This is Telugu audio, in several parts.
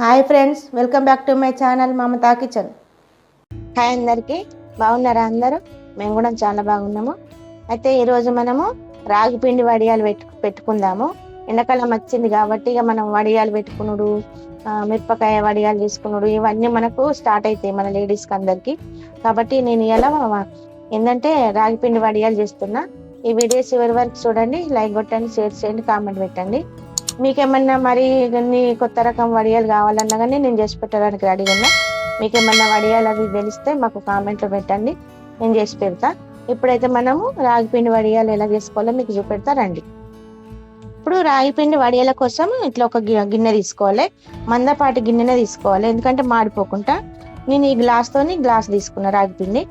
Hi friends welcome back to my channel Mamata kitchen. Hi అందరికి బాగున్నారా అందరూ? మేము కూడా చాలా బాగున్నాము. అయితే ఈరోజు మనము రాగి పిండి వడియాలు పెట్టు పెట్టుకుందాము. ఎండాకాలం వచ్చింది కాబట్టి ఇక మనం వడియాలు పెట్టుకునుడు మిరపకాయ వడియాలు తీసుకునుడు ఇవన్నీ మనకు స్టార్ట్ అవుతాయి మన లేడీస్కి అందరికి. కాబట్టి నేను ఇలా ఏంటంటే రాగి పిండి వడియాలు చేస్తున్నా. ఈ వీడియో చివరి వరకు చూడండి లైక్ కొట్టండి షేర్ చేయండి కామెంట్ పెట్టండి. మీకేమన్నా మరి కొన్ని కొత్త రకం వడియాలు కావాలన్నా కానీ నేను చేసి పెట్టడానికి రెడీగా ఉన్నా. మీకేమన్నా వడియాలు అవి తెలిస్తే మాకు కామెంట్లో పెట్టండి. నేను చేసి పెడతా. ఇప్పుడైతే మనము రాగిపిండి వడియాలు ఎలా చేసుకోవాలో మీకు చూపెడతా. రండి. ఇప్పుడు రాగిపిండి వడియాల కోసం ఇట్లా ఒక గి- గిన్నె తీసుకోవాలి. మందపాటి గిన్నెనే తీసుకోవాలి. ఎందుకంటే మాడిపోకుండా. నేను ఈ గ్లాస్తోని గ్లాస్ తీసుకున్నా రాగిపిండి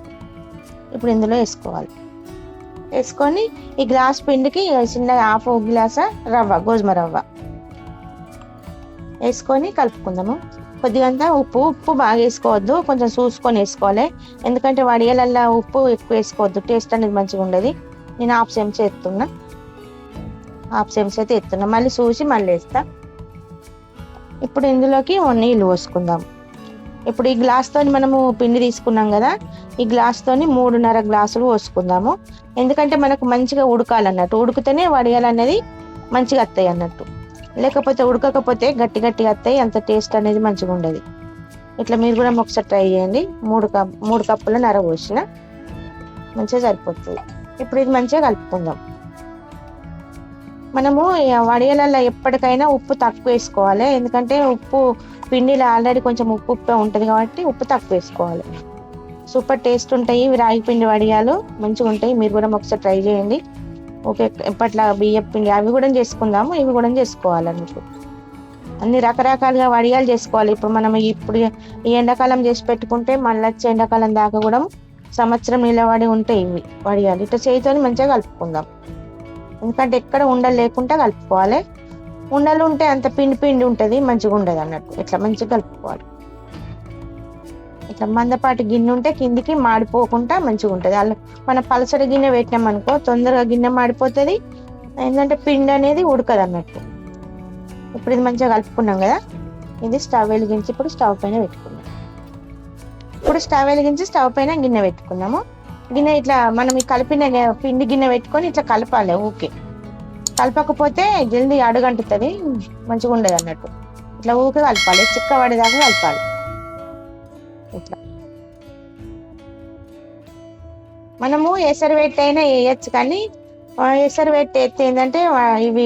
ఇప్పుడు ఇందులో వేసుకోవాలి. వేసుకొని ఈ గ్లాస్ పిండికి చిన్న హాఫ్ గ్లాస రవ్వ గోధుమ రవ్వ వేసుకొని కలుపుకుందాము. కొద్దిగంతా ఉప్పు ఉప్పు బాగా వేసుకోవద్దు కొంచెం చూసుకొని వేసుకోవాలి. ఎందుకంటే వడియాలల్లో ఉప్పు ఎక్కువ వేసుకోవద్దు టేస్ట్ అనేది మంచిగా ఉండదు. నేను హాఫ్ చెంచా ఎత్తున్నా. హాఫ్ చెంచా అయితే ఎత్తున్నా. మళ్ళీ చూసి మళ్ళీ వేస్తా. ఇప్పుడు ఇందులోకి నీళ్ళు పోసుకుందాం. ఇప్పుడు ఈ గ్లాస్తో మనము పిండి తీసుకున్నాం కదా ఈ గ్లాస్తోని మూడున్నర గ్లాసులు పోసుకుందాము. ఎందుకంటే మనకు మంచిగా ఉడకాలన్నట్టు ఉడికితేనే వడియాలు అనేది మంచిగా వస్తాయి అన్నట్టు. లేకపోతే ఉడకకపోతే గట్టి గట్టిగా వస్తాయి అంత టేస్ట్ అనేది మంచిగా ఉండదు. ఇట్లా మీరు కూడా ఒకసారి ట్రై చేయండి. మూడు కప్ మూడు కప్పుల నర పోసిన మంచిగా సరిపోతుంది. ఇప్పుడు ఇది మంచిగా కలుపుకుందాం. మనము వడియాలలో ఎప్పటికైనా ఉప్పు తక్కువ వేసుకోవాలి. ఎందుకంటే ఉప్పు పిండిలో ఆల్రెడీ కొంచెం ఉప్పు ఉప్పే ఉంటుంది కాబట్టి ఉప్పు తక్కువ వేసుకోవాలి. సూపర్ టేస్ట్ ఉంటాయి. రాగి పిండి వడియాలు మంచిగా ఉంటాయి. మీరు కూడా ఒకసారి ట్రై చేయండి. ఓకే ఎప్పట్లా బియ్యం పిండి అవి కూడా చేసుకుందాము. ఇవి కూడా చేసుకోవాలి మీకు అన్ని రకరకాలుగా వడియాలు చేసుకోవాలి. ఇప్పుడు మనం ఇప్పుడు ఈ ఎండాకాలం చేసి పెట్టుకుంటే మళ్ళీ వచ్చే ఎండాకాలం దాకా కూడా సంవత్సరం నిలబడి ఉంటాయి ఇవి వడియాలు. ఇట్లా చేయితో మంచిగా కలుపుకుందాం. ఎందుకంటే ఎక్కడ ఉండలు లేకుండా కలుపుకోవాలి. ఉండలు ఉంటే అంత పిండి పిండి ఉంటుంది మంచిగా ఉండదు అన్నట్టు. ఇట్లా మంచిగా కలుపుకోవాలి. ఇట్లా మందపాటి గిన్నె ఉంటే కిందికి మాడిపోకుండా మంచిగా ఉంటుంది. అలా మన పలసడి గిన్నె పెట్టినాం అనుకో తొందరగా గిన్నె మాడిపోతుంది. ఏంటంటే పిండి అనేది ఉడకదు అన్నట్టు. ఇప్పుడు ఇది మంచిగా కలుపుకున్నాం కదా ఇది స్టవ్ వెలిగించి ఇప్పుడు స్టవ్ పైన పెట్టుకున్నాం ఇప్పుడు స్టవ్ వెలిగించి స్టవ్ పైన గిన్నె పెట్టుకున్నాము. గిన్నె ఇట్లా మనం ఈ కలిపిన పిండి గిన్నె పెట్టుకొని ఇట్లా కలపాలి ఊకే కలపకపోతే జల్దీ అడుగంటుతుంది మంచిగా ఉండదు అన్నట్టు. ఇట్లా ఊకే కలపాలి చిక్క పడేదాకా కలపాలి. ఇట్లా. మనము ఎసరు పెట్టి అయినా వేయచ్చు కానీ ఆ, ఎసరు పెట్టి ఎత్తే ఏంటంటే ఇవి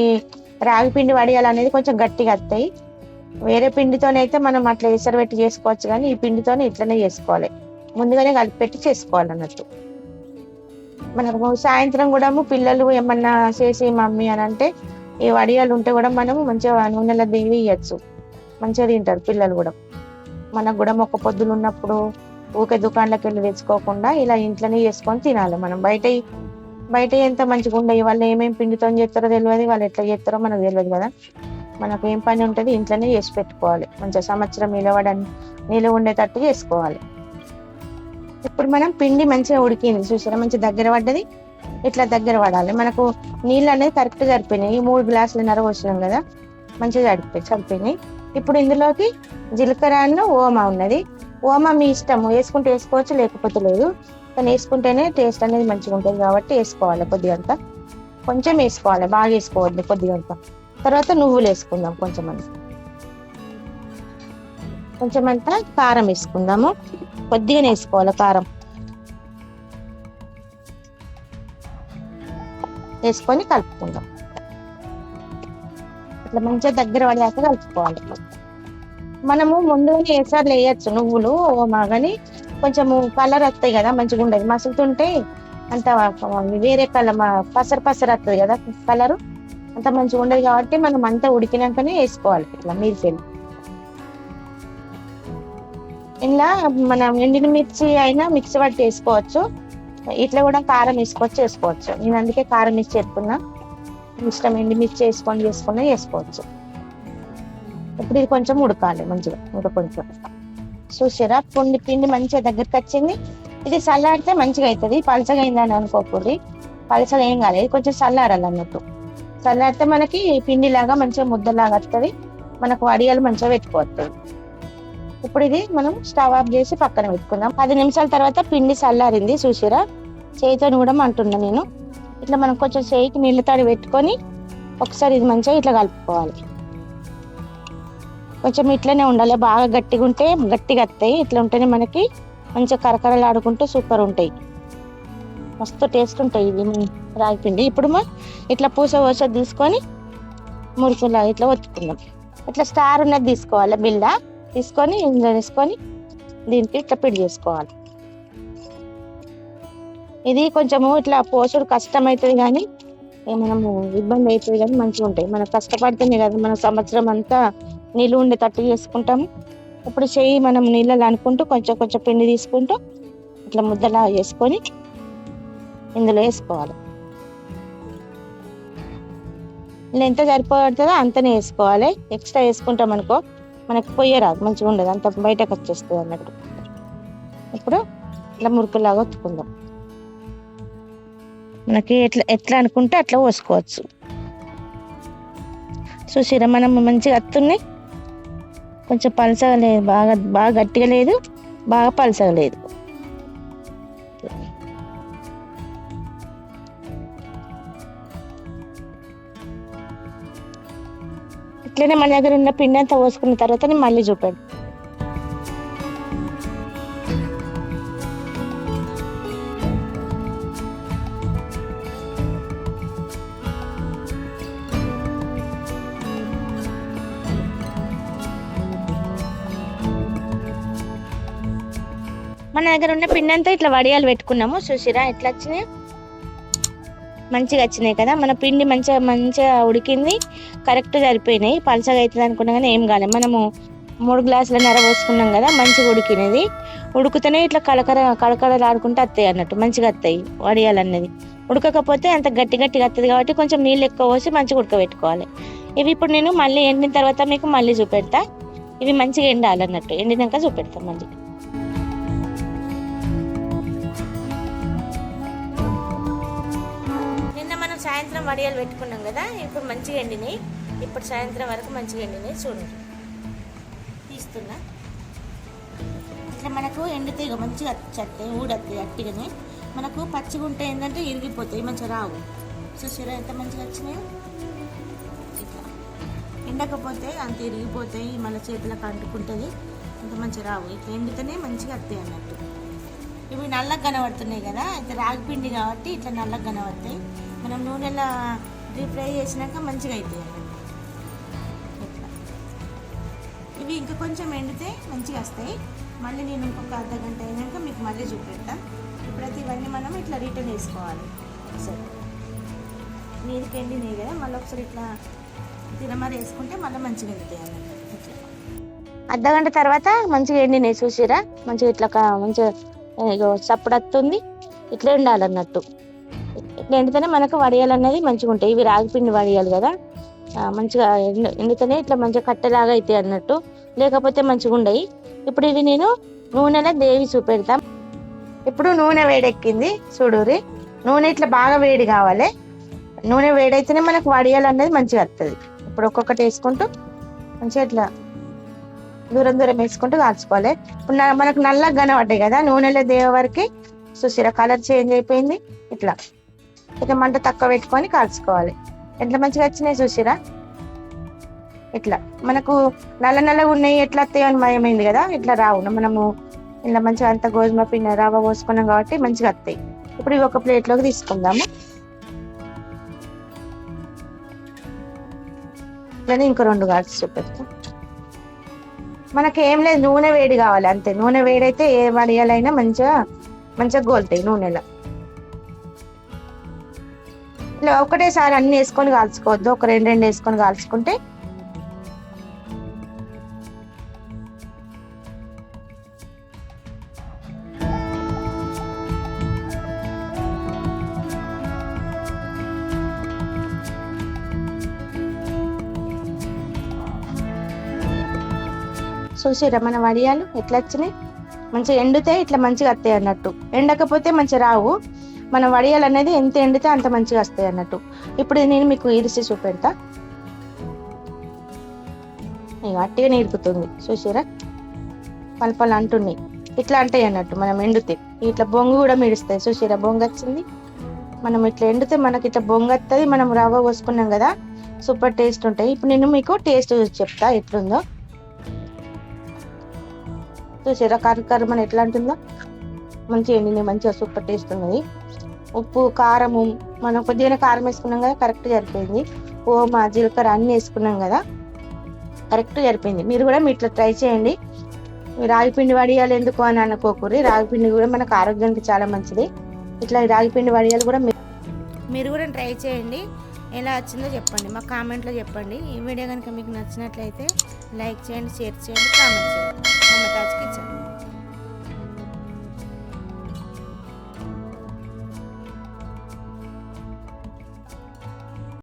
రాగి పిండి వడియాలనేది కొంచెం గట్టిగా వస్తాయి. వేరే పిండితోనైతే మనం అట్లా ఎసరు పెట్టి చేసుకోవచ్చు కానీ ఈ పిండితోనే ఇట్లనే చేసుకోవాలి. ముందుగానే కలిపి పెట్టి చేసుకోవాలి అన్నట్టు మనకు సాయంత్రం కూడా పిల్లలు ఏమన్నా చేసి మమ్మీ అని అంటే ఈ వడియాలు ఉంటే కూడా మనము మంచిగా నూనెలో దేవి ఇవ్వచ్చు మంచిగా తింటారు పిల్లలు కూడా. మనకు కూడా మొక్క పొద్దులు ఉన్నప్పుడు ఊకే దుకాణంలోకి వెళ్ళి తెచ్చుకోకుండా ఇలా ఇంట్లోనే చేసుకొని తినాలి మనం. బయట బయట ఎంత మంచిగా ఉండవు వాళ్ళు ఏమేమి పిండితో చేస్తారో తెలియదు వాళ్ళు ఎట్లా చేస్తారో మనకు తెలియదు కదా. మనకు ఏం పని ఉంటుంది ఇంట్లోనే చేసి పెట్టుకోవాలి. మంచిగా సంవత్సరం నిలవడానికి నిలవ ఉండేటట్టు చేసుకోవాలి. ఇప్పుడు మనం పిండి మంచిగా ఉడికింది. చూసారా? మంచి దగ్గర పడ్డది. ఇట్లా దగ్గర పడాలి? మనకు నీళ్ళు అనేది కరెక్ట్ సరిపోయినాయి. ఈ మూడు గ్లాసులు నర పోసినాం కదా? మంచిగా సరిపోయి సరిపోయినాయి. ఇప్పుడు ఇందులోకి జీలకర్ర ఓమా ఉన్నది. ఓమా మీ ఇష్టం వేసుకుంటే వేసుకోవచ్చు లేకపోతే లేదు. కానీ వేసుకుంటేనే టేస్ట్ అనేది మంచిగా ఉంటుంది కాబట్టి వేసుకోవాలి కొద్దిగంత. కొంచెం వేసుకోవాలి. బాగా వేసుకోవద్దు కొద్దిగంత. తర్వాత నువ్వులు వేసుకుందాం కొంచెం అంత. కొంచెం అంత కారం వేసుకుందాము. కొద్దిగానే వేసుకోవాలి కారం. వేసుకొని కలుపుకుందాం. ఇట్లా మంచిగా దగ్గర పడేదాకా కలుపుకోవాలి. మనము ముందుగానే వేసార్లు వేయచ్చు నువ్వులు మాగాని కానీ కొంచెము కలర్ వస్తాయి కదా మంచిగా ఉండదు. మసులుతుంటే అంత వేరే కలర్ పసరు పసరు వస్తుంది కదా కలరు అంత మంచిగా ఉండదు కాబట్టి మనం అంతా ఉడికినాకనే వేసుకోవాలి ఇట్లా మిరిచెల్లి ఇలా మనం ఎండిన మిర్చి అయినా మిక్సీ పట్టి వేసుకోవచ్చు. ఇట్లా కూడా కారం వేసుకోవచ్చు వేసుకోవచ్చు నేను అందుకే కారం వేసి చేసుకున్నా ఇష్టం ఎండి మిర్చి వేసుకొని చేసుకున్నా వేసుకోవచ్చు. ఇప్పుడు ఇది కొంచెం ఉడకాలి మంచిగా ఇంకా కొంచెం చూసారా? పిండి పిండి మంచిగా దగ్గరికి వచ్చింది. ఇది చల్లారితే మంచిగా అవుతుంది. పలచగా అయిందని అనుకోకూడదు. పలచగా ఏం కాలేదు. కొంచెం చల్లారాలి అన్నట్టు. చల్లారితే మనకి పిండి లాగా మంచిగా ముద్దలాగా వస్తుంది. మనకు వడియాలు మంచిగా పెట్టుకోవచ్చు. ఇప్పుడు ఇది మనం స్టవ్ ఆఫ్ చేసి పక్కన పెట్టుకుందాం. పది నిమిషాల తర్వాత పిండి చల్లారింది చూసిరా? చేయితో కూడా అంటున్నా నేను. ఇట్లా మనం కొంచెం చేయికి నీళ్ళ తడి పెట్టుకొని ఒకసారి ఇది మంచిగా ఇట్లా కలుపుకోవాలి. కొంచెం ఇట్లనే ఉండాలి. బాగా గట్టిగా ఉంటే గట్టిగా వస్తాయి. ఇట్లా ఉంటేనే మనకి మంచిగా కరకరలాడుకుంటూ సూపర్ ఉంటాయి. మస్తు టేస్ట్ ఉంటాయి ఇవి రాగి పిండి. ఇప్పుడు మనం ఇట్లా పూస పూస తీసుకొని మురుకులా ఇట్లా ఒత్తుకుందాం. ఇట్లా స్టార్ ఉన్నది తీసుకోవాలి బిల్లా తీసుకొని ఇందులో వేసుకొని దీనికి ఇట్లా పిడి చేసుకోవాలి. ఇది కొంచెము ఇట్లా పోసుడు కష్టం అవుతుంది కానీ ఏ మనము ఇబ్బంది అవుతుంది కానీ మంచిగా ఉంటాయి. మనం కష్టపడితేనే కదా మనం సంవత్సరం అంతా నీళ్ళు ఉండేటట్టు చేసుకుంటాము ఇప్పుడు చేయి మనం నీళ్ళలో అనుకుంటూ కొంచెం కొంచెం పిండి తీసుకుంటూ ఇట్లా ముద్దలా వేసుకొని ఇందులో వేసుకోవాలి. ఇలా ఎంత సరిపోతుందో అంతనే వేసుకోవాలి. ఎక్స్ట్రా వేసుకుంటాం అనుకో. మనకు పొయ్యి రాదు మంచిగా ఉండదు. అంత బయటకు వచ్చేస్తుంది అన్నట్టు. ఇప్పుడు ఇట్లా మురుకులాగా ఒత్తుకుందాం. మనకి ఎట్లా ఎట్లా అనుకుంటే అట్లా పోసుకోవచ్చు చూసిరా మనం మంచిగా అత్తున్నాయి. కొంచెం పలసగా లేదు బాగా బాగా గట్టిగా లేదు బాగా పలసగా లేదు. ఇట్లనే మన దగ్గర ఉన్న పిండి అంతా పోసుకున్న తర్వాత నేను మళ్ళీ చూపాడు మన దగ్గర ఉన్న పిండి అంతా ఇట్లా వడియాలు పెట్టుకున్నాము. చూసిరా ఎట్లా వచ్చినాయి? మంచిగా వచ్చినాయి కదా. మన పిండి మంచిగా మంచిగా ఉడికింది. కరెక్ట్ సరిపోయినాయి. పలసగా అవుతుంది అనుకున్నా కానీ ఏం కాలేదు మనము మూడు గ్లాసుల నెర పోసుకున్నాం కదా మంచిగా ఉడికినది. ఉడుకుతూనే ఇట్లా కలకర కలకలలాడుకుంటూ వస్తాయి అన్నట్టు. మంచిగా వస్తాయి వడియాలన్నది. ఉడకకపోతే అంత గట్టి గట్టిగా వస్తుంది కాబట్టి కొంచెం నీళ్ళు ఎక్కువ పోసి మంచిగా ఉడకబెట్టుకోవాలి. ఇవి ఇప్పుడు నేను మళ్ళీ ఎండిన తర్వాత మీకు మళ్ళీ చూపెడతా. ఇవి మంచిగా ఎండాలన్నట్టు. ఎండినాక చూపెడతా మళ్ళీ. సాయంత్రం వడియాలు పెట్టుకున్నాం కదా ఇప్పుడు మంచిగా ఎండినాయి. ఇప్పుడు సాయంత్రం వరకు మంచిగా ఎండినాయి చూడండి. తీస్తున్నా. ఇట్లా మనకు ఎండితే ఇక మంచిగా వచ్చేస్తాయి ఊడత్తాయి అట్టిగానే. మనకు పచ్చిగా ఉంటే ఏంటంటే ఇరిగిపోతాయి మంచిగా రావు. చూసారా ఎంత మంచిగా వచ్చినాయో? ఇట్లా. ఎండకపోతే అంత ఇరిగిపోతాయి మన చేతులకు అంటుకుంటుంది అంత మంచిగా రావు. ఇట్లా ఎండితేనే మంచిగా వస్తాయి అన్నట్టు. ఇవి నల్లగా కనబడుతున్నాయి కదా అయితే రాగి పిండి కాబట్టి ఇట్లా నల్లగా కనబడతాయి. మనం నూనెలో డీప్ ఫ్రై చేసినాక మంచిగా అవుతాయి ఇట్లా. ఇవి ఇంకా కొంచెం ఎండితే మంచిగా వస్తాయి. మళ్ళీ నేను ఇంకొక అర్ధ గంట అయినాక మీకు మళ్ళీ చూపెడతా. ఇప్పుడైతే ఇవన్నీ మనం ఇట్లా రిటర్న్ వేసుకోవాలి సరే. నీరు పెండినాయి కదా మళ్ళీ ఒకసారి ఇట్లా తినమరి వేసుకుంటే మళ్ళీ మంచిగా ఎండుతాయి అన్నట్టు అర్ధ గంట తర్వాత మంచిగా ఎండినాయి చూసిరా? మంచిగా ఇట్లా కా- మంచిగా చప్పుడు వస్తుంది ఇట్లా ఎండాలన్నట్టు ఇట్లా ఎండితేనే మనకు వడియాలు అనేది మంచిగా ఉంటాయి. ఇవి రాగిపిండి వడియాలు కదా. మంచిగా ఎండు ఎండితేనే ఇట్లా మంచిగా కట్టెలాగా అవుతాయి అన్నట్టు. లేకపోతే మంచిగా ఉండయి. ఇప్పుడు ఇవి నేను నూనెలో దేవి చూపెడతాం. ఇప్పుడు నూనె వేడెక్కింది చూడూరి నూనె ఇట్లా బాగా వేడి కావాలి. నూనె వేడైతేనే మనకు వడియాలు అనేది మంచిగా వస్తుంది ఇప్పుడు ఒక్కొక్కటి వేసుకుంటూ మంచిగా ఇట్లా దూరం దూరం వేసుకుంటూ కాల్చుకోవాలి. ఇప్పుడు మనకు నల్లగా కనబడ్డాయి కదా నూనెలో దేవరికి చూసిరా కలర్ చేంజ్ అయిపోయింది. ఇట్లా. ఇక మంట తక్కువ పెట్టుకొని కాల్చుకోవాలి. ఎట్లా మంచిగా వచ్చినాయి చూసిరా ఇట్లా. మనకు నల్ల నల్లగా ఉన్నాయి ఎట్లా వస్తాయో అని భయమైంది కదా ఇట్లా రావు. మనము ఇలా మంచిగా అంత గోధుమ పిండి రవ్వ పోసుకున్నాం కాబట్టి మంచిగా వస్తాయి. ఇప్పుడు ఇవి ఒక ప్లేట్లోకి తీసుకుందాము. ఇట్లనే ఇంకో రెండు కాల్చి చూపిస్తాం మనకి ఏం లేదు నూనె వేడి కావాలి అంతే. నూనె వేడైతే ఏ వడియాలైనా మంచిగా మంచిగా గోల్తాయి నూనెలో. ఇలా ఒకటేసారి అన్ని వేసుకొని కాల్చుకోవద్దు. ఒక రెండు రెండు వేసుకొని కాల్చుకుంటే చూసిరా మన వడియాలు ఎట్లా వచ్చినాయి? మంచిగా ఎండితే ఇట్లా మంచిగా వస్తాయి అన్నట్టు. ఎండకపోతే మంచిగా రావు. మన వడియాలు అనేది ఎంత ఎండితే అంత మంచిగా వస్తాయి అన్నట్టు. ఇప్పుడు నేను మీకు ఇరిసి చూపెడతా. ఇక అట్టిగా నీరుకుతుంది. చూసారా పలపలు అంటున్నాయి. ఇట్లా అంటాయి అన్నట్టు మనం ఎండితే. ఇట్లా బొంగు కూడా మిడుస్తాయి. చూసారా బొంగు వచ్చింది. మనం ఇట్లా ఎండితే మనకి ఇట్లా బొంగు వస్తుంది మనం రవ్వ పోసుకున్నాం కదా. సూపర్ టేస్ట్ ఉంటాయి. ఇప్పుడు నేను మీకు టేస్ట్ చెప్తా. ఎట్లుందో. చూసారా కర్ర కర్ర మన ఎట్లా అంటుందో మంచిగా ఎండింది మంచిగా సూపర్ టేస్ట్ ఉన్నది. ఉప్పు కారము మనం కొద్దిగా కారం వేసుకున్నాం కదా కరెక్ట్ సరిపోయింది. ఓమా జీలకర్ర అన్ని వేసుకున్నాం కదా కరెక్ట్ సరిపోయింది. మీరు కూడా మీ ఇట్లా ట్రై చేయండి. రాగిపిండి రాగి పిండి వడియాలు ఎందుకు అని అనుకోకూరి రాగి పిండి కూడా మనకు ఆరోగ్యానికి చాలా మంచిది. ఇట్లా రాగిపిండి రాగి పిండి వడియాలు కూడా మీ- మీరు కూడా ట్రై చేయండి. ఎలా వచ్చిందో చెప్పండి. మా కామెంట్లో చెప్పండి. ఈ వీడియో కనుక మీకు నచ్చినట్లయితే లైక్ చేయండి షేర్ చేయండి కామెంట్ చేయండి. మమతాజ్ కిచెన్